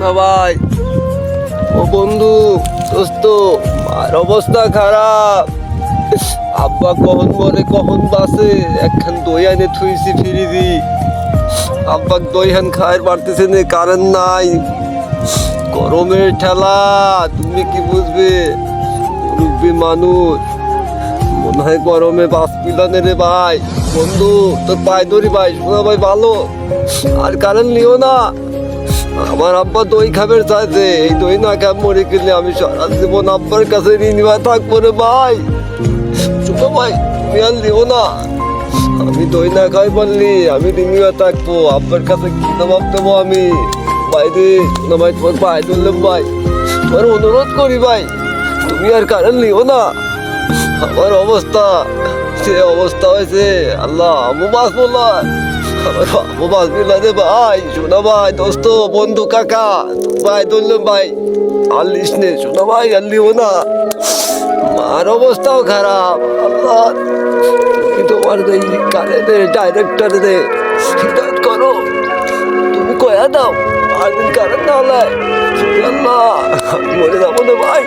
না ভাই। ও বন্ধু, দোস্ত আর অবস্থা খারাপ। আব্বা কখন মরে, কখন বাসে একখান দই আনে থুইছি ফিরি দি আব্বা দই হান খায় পারতেছে না, কারেন্ট নাই। গরমের ঠেলা, তুমি কি বুঝবে? মুরব্বী মানুষ। মনে হয় গরমে বাস পিলানে রে ভাই। বন্ধু, তোর পায়ে ধরি ভাই, শোনা ভাই, ভালো। আর কারেন্ট নিও না। আমার আব্বা দই খাবার চাইছে এই দই না খাব মরে গেলে আমি সারা জীবন আব্বার কাছে ঋণবা থাকব রে ভাই। ছোট ভাই, তুমি আর লিও না। আমি দই না খাই বললি আমি ঋণবা থাকব, আব্বার কাছে কি জবাব দেবো আমি? ভাই রে, না ভাই, তোমার পায়ে ধরলাম ভাই। তোমার অনুরোধ করি ভাই, তুমি আর কারণ লিও না। আমার অবস্থা, সে অবস্থা হয়েছে, আল্লাহ, আমু বাস বললাম আমার ভাই শোনা ভাই, দোস্ত, বন্ধু, কাকা, ভাই ধরলাম ভাই আল্লিস নে শোনা ভাই আল্লিও না। মার অবস্থাও খারাপ, আল্লাহ। তুমি তোমার এই কারেন্টের ডাইরেক্টর দে। হিদায়ত করো। তুমি কয়া দাও আর দিন কারেন্ট না হলে। আল্লাহ মরে যাব না ভাই।